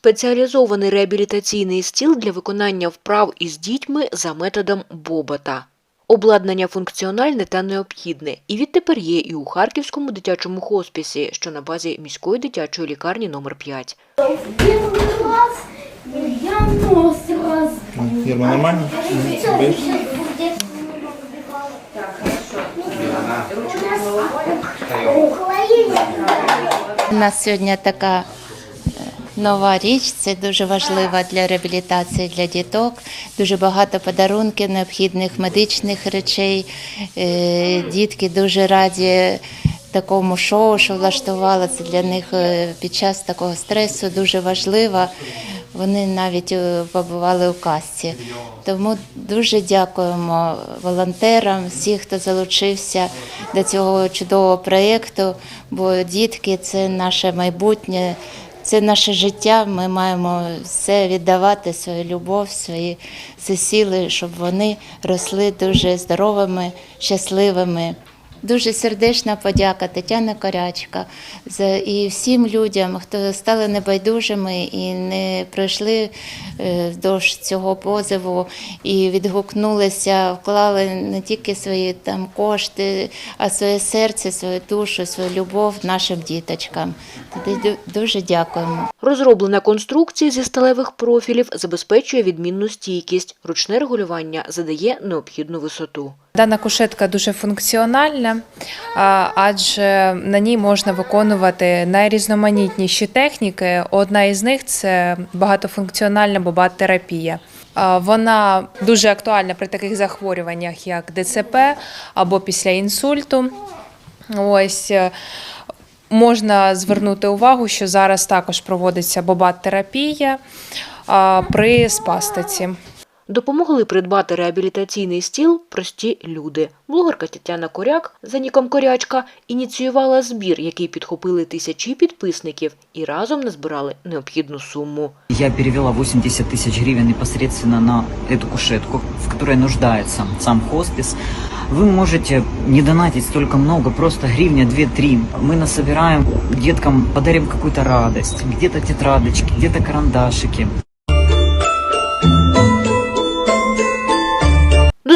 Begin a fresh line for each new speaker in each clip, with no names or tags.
спеціалізований реабілітаційний стіл для виконання вправ із дітьми за методом Бобота. Обладнання функціональне та необхідне, і відтепер є і у Харківському дитячому хоспісі, що на базі міської дитячої лікарні номер 5.
Первый я нос.
Ірма, нормально?
У нас сьогодні така нова річ, це дуже важлива для реабілітації для діток. Дуже багато подарунків, необхідних медичних речей. Е, Дітки дуже раді такому шоу, що влаштували. Це для них е, під час такого стресу дуже важливо. Вони навіть е, побували у касті. Тому дуже дякуємо волонтерам, всім, хто залучився до цього чудового проєкту, бо дітки це наше майбутнє, це наше життя. Ми маємо все віддавати, свою любов, свої сили, щоб вони росли дуже здоровими, щасливими. Дуже сердечна подяка Тетяна Корячка і всім людям, хто стали небайдужими і не пройшли е, вздовж цього позову і відгукнулися, вклали не тільки свої там кошти, а своє серце, свою душу, свою любов нашим діточкам. Тоді дуже дякуємо.
Розроблена конструкція зі сталевих профілів забезпечує відмінну стійкість. Ручне регулювання задає необхідну висоту.
Дана кушетка дуже функціональна, адже на ній можна виконувати найрізноманітніші техніки. Одна із них це багатофункціональна бобат-терапія. Вона дуже актуальна при таких захворюваннях, як ДЦП або після інсульту. Ось е, можна звернути увагу, що зараз також проводиться бобат-терапія при спастиці.
Допомогли придбати реабілітаційний стіл прості люди. Блогерка Тетяна Коряк за ніком Корячка ініціювала збір, який підхопили тисячі підписників і разом назбирали необхідну суму.
Я перевела 80 тысяч гривен непосредственно на эту кушетку, в которой нуждается сам хоспис. Вы можете не донатить столько много, просто гривня 2-3. Мы насобираем деткам, подарим какую-то радость. Где-то тетрадочки, где-то карандашики.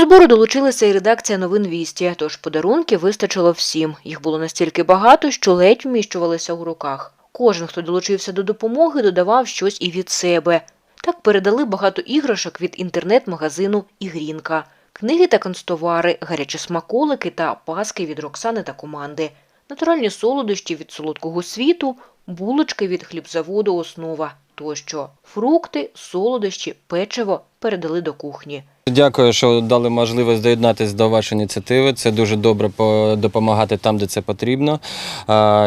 До збору долучилася і редакція новин Вісті, тож подарунки вистачило всім. Їх було настільки багато, що ледь вміщувалися у руках. Кожен, хто долучився до допомоги, додавав щось і від себе. Так передали багато іграшок від інтернет-магазину Ігрінка, книги та канцтовари, гарячі смаколики та паски від Роксани та команди, натуральні солодощі від солодкого світу, булочки від хлібзаводу Основа тощо. Фрукти, солодощі, печиво передали до кухні.
Дякую, що дали можливість доєднатися до вашої ініціативи. Це дуже добре допомагати там, де це потрібно.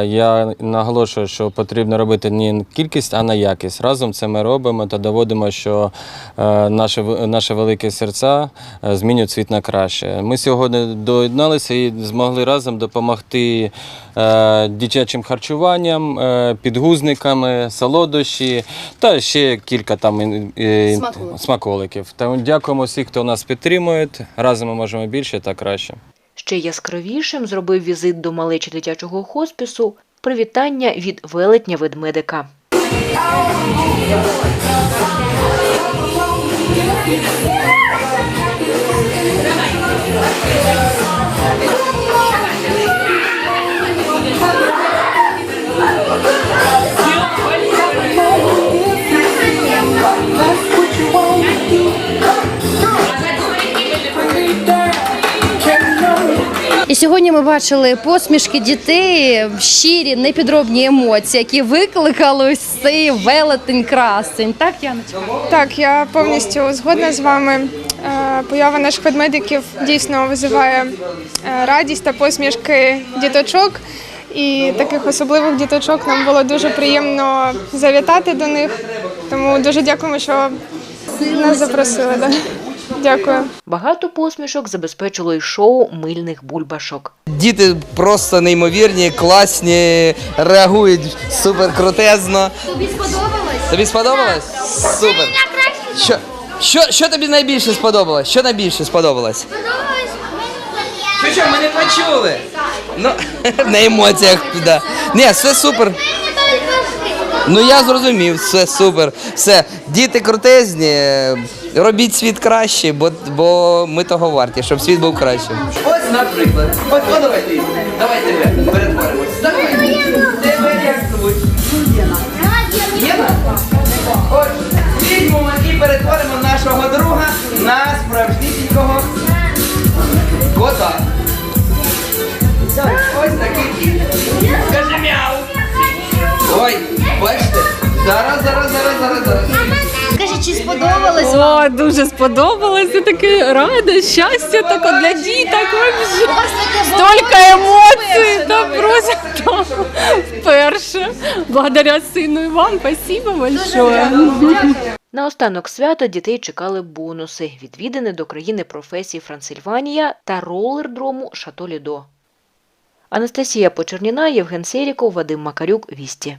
Я наголошую, що потрібно робити не кількість, а на якість. Разом це ми робимо та доводимо, що е, наші, наші великі серця е, змінюють світ на краще. Ми сьогодні доєдналися і змогли разом допомогти е, дитячим харчуванням, підгузниками, солодощі та ще кілька там ін- е, Та дякуємо всім, хто нас підтримує. Разом ми можемо більше та краще.
Ще яскравішим зробив візит до малечі дитячого хоспісу привітання від велетня ведмедика.
Сьогодні ми бачили посмішки дітей, щирі, непідробні емоції, які викликали ось цей велетень красень. Так, Яночка?
Так, я повністю згодна з вами. Е, Поява наших ведмедиків дійсно визиває е, радість та посмішки діточок. І таких особливих діточок нам було дуже приємно завітати до них. Тому дуже дякуємо, що нас запросили. Дякую.
Багато посмішок забезпечило й шоу мильних бульбашок.
Діти просто неймовірні, класні, реагують супер крутезно. Тобі сподобалось? Тобі сподобалось? Супер. Що, що, що тобі найбільше сподобалось? Що найбільше сподобалось? Що, що, ми не почули? Ну, на емоціях, да. Ні, все супер. Ну я зрозумів, все супер. Все, діти крутезні, робіть світ краще, бо, бо ми того варті, щоб світ був кращим. Ось, наприклад, ось, давай ти, перетворимось. І перетворимо нашого друга на справжнісінького кота. Ось такий кіт. Скажи мяу. Ой, бачите? Зараз, зараз, зараз, зараз, зараз.
Чи сподобалось?
О, дуже сподобалось. Таке рада, щастя таке для діток. Вообще. Столько емоцій, да просто вперше. Благодаря сину і вам, спасибо большое.
Наостанок свята дітей чекали бонуси, відвідини до країни професій Франсильванія та ролердрому Шато Лідо. Анастасія Почерніна, Євген Серіков, Вадим Макарюк, Вісті.